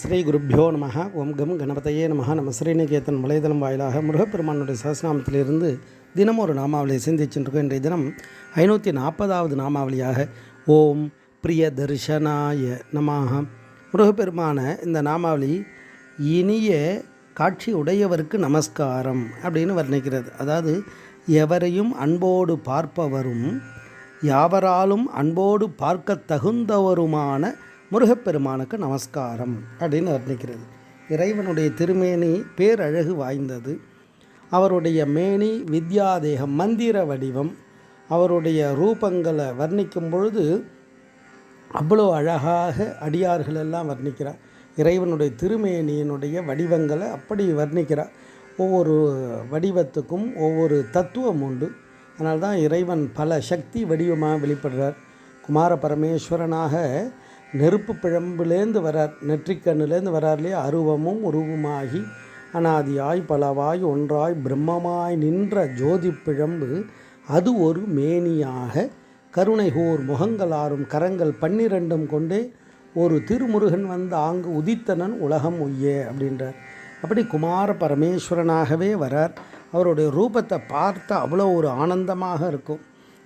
ஸ்ரீ குருப்பியோ நம ஓம் கம் கணபதையே நம நம்ம ஸ்ரீநிகேதன் வலைதளம் வாயிலாக முருகப்பெருமானுடைய சஹஸ்நாமத்திலிருந்து தினம் ஒரு நாமாவளியை சிந்திச்சுருக்கோம். இன்றைய தினம் ஐநூற்றி நாற்பதாவது நாமாவளியாக ஓம் பிரிய தரிசனாய நமாக முருகப்பெருமான இந்த நாமாவளி இனிய காட்சி உடையவருக்கு நமஸ்காரம் அப்படின்னு வர்ணிக்கிறது. அதாவது எவரையும் அன்போடு பார்ப்பவரும் யாவராலும் அன்போடு பார்க்க தகுந்தவருமான முருகப்பெருமானுக்கு நமஸ்காரம் அப்படின்னு வர்ணிக்கிறது. இறைவனுடைய திருமேனி பேரழகு வாய்ந்தது. அவருடைய மேனி வித்யாதேகம் மந்திர வடிவம். அவருடைய ரூபங்களை வர்ணிக்கும் பொழுது அவ்வளோ அழகாக அடியார்களெல்லாம் வர்ணிக்கிறார். இறைவனுடைய திருமேனியினுடைய வடிவங்களை அப்படி வர்ணிக்கிறார். ஒவ்வொரு வடிவத்துக்கும் ஒவ்வொரு தத்துவம் உண்டு. அதனால்தான் இறைவன் பல சக்தி வடிவமாக வெளிப்படுறார். குமார பரமேஸ்வரனாக நெருப்பு பிழம்புலேருந்து வரார் நெற்றிக்கண்ணுலேருந்து வரார் இல்லையா அருவமும் உருவமாகி அனாதியாய் பலவாய் ஒன்றாய் பிரம்மமாய் நின்ற ஜோதி பிழம்பு அது ஒரு மேனியாக கருணைகூர் முகங்களாரும் கரங்கள் பன்னிரெண்டும் கொண்டே ஒரு திருமுருகன் வந்து ஆங்கு உதித்தனன் உலகம் உய்யே அப்படின்றார். அப்படி குமார பரமேஸ்வரனாகவே வரார். அவருடைய ரூபத்தை பார்த்தா அவ்வளோ ஒரு ஆனந்தமாக இருக்கும்.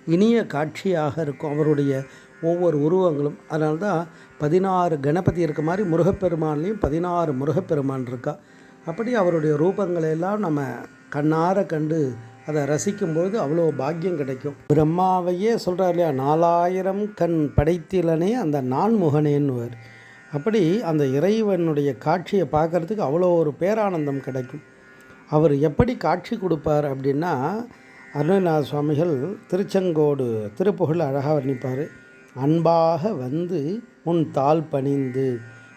இனிய காட்சியாக இருக்கும் அவருடைய ஒவ்வொரு உருவங்களும் அதனால தான் பதினாறு கணபதி இருக்க மாதிரி முருகப்பெருமான்லேயும் பதினாறு முருகப்பெருமான் இருக்கா. அப்படி அவருடைய ரூபங்களை எல்லாம் நம்ம கண்ணார கண்டு அதை ரசிக்கும்போது அவ்வளோ பாக்கியம் கிடைக்கும். பிரம்மாவையே சொல்கிறார் இல்லையா நாலாயிரம் கண் படைத்திலனே அந்த நான்முகனேன்னுவர். அப்படி அந்த இறைவனுடைய காட்சியை பார்க்குறதுக்கு அவ்வளோ ஒரு பேரானந்தம் கிடைக்கும். அவர் எப்படி காட்சி கொடுப்பார் அப்படின்னா அருணநாத சுவாமிகள் திருச்செங்கோடு திருப்புகழ் அழகாக வர்ணிப்பார். அன்பாக வந்து உன் தாள் பணிந்து.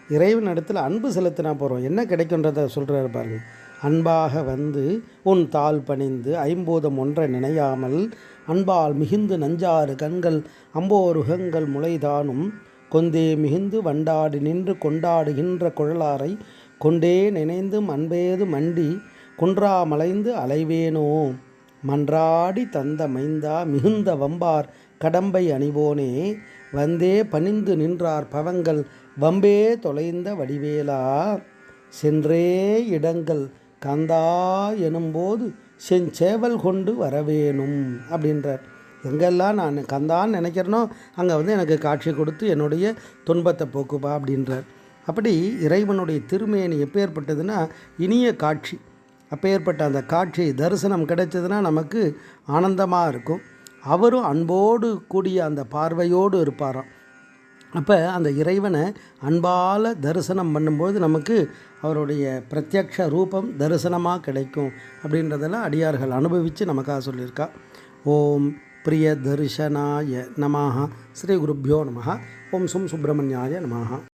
இறைவன் இடத்துல அன்பு செலுத்தினா போகிறோம் என்ன கிடைக்குன்றதை சொல்கிறாரு பாருங்க. அன்பாக வந்து உன் தாள் பணிந்து ஐம்பூதம் ஒன்றை நினையாமல் அன்பால் மிகுந்து நஞ்சாறு கண்கள் அம்போருகங்கள் முளைதானும் கொந்தே மிகுந்து வண்டாடி நின்று கொண்டாடுகின்ற குழலாரை கொண்டே நினைந்தும் அன்பேது மண்டி குன்றாமலைந்து அலைவேனோ. மன்றாடி தந்த மைந்தா மிகுந்த வம்பார் கடம்பை அணிவோனே. வந்தே பணிந்து நின்றார் பவங்கள் வம்பே தொலைந்த வடிவேலா. சென்றே இடங்கள் கந்தா எனும்போது செஞ்சேவல் கொண்டு வரவேணும் அப்படின்றார். எங்கெல்லாம் நான் கந்தான்னு நினைக்கிறேனோ அங்கே வந்து எனக்கு காட்சி கொடுத்து என்னுடைய துன்பத்தை போக்குப்பா அப்படின்றார். அப்படி இறைவனுடைய திருமேனி எப்பேற்பட்டதுன்னா இனிய காட்சி. அப்பேற்பட்ட அந்த காட்சி தரிசனம் கிடைச்சதுன்னா நமக்கு ஆனந்தமாக இருக்கும். அவரும் அன்போடு கூடிய அந்த பார்வையோடு இருப்பாராம். அப்போ அந்த இறைவனை அன்பால் தரிசனம் பண்ணும்போது நமக்கு அவருடைய பிரத்யக்ஷ ரூபம் தரிசனமாக கிடைக்கும் அப்படின்றதெல்லாம் அடியார்கள் அனுபவித்து நமக்காக சொல்லியிருக்கா. ஓம் பிரிய தரிசனாய நமாக ஸ்ரீ குருப்பியோ நமஹா. ஓம் சும் சுப்பிரமணியாய நமः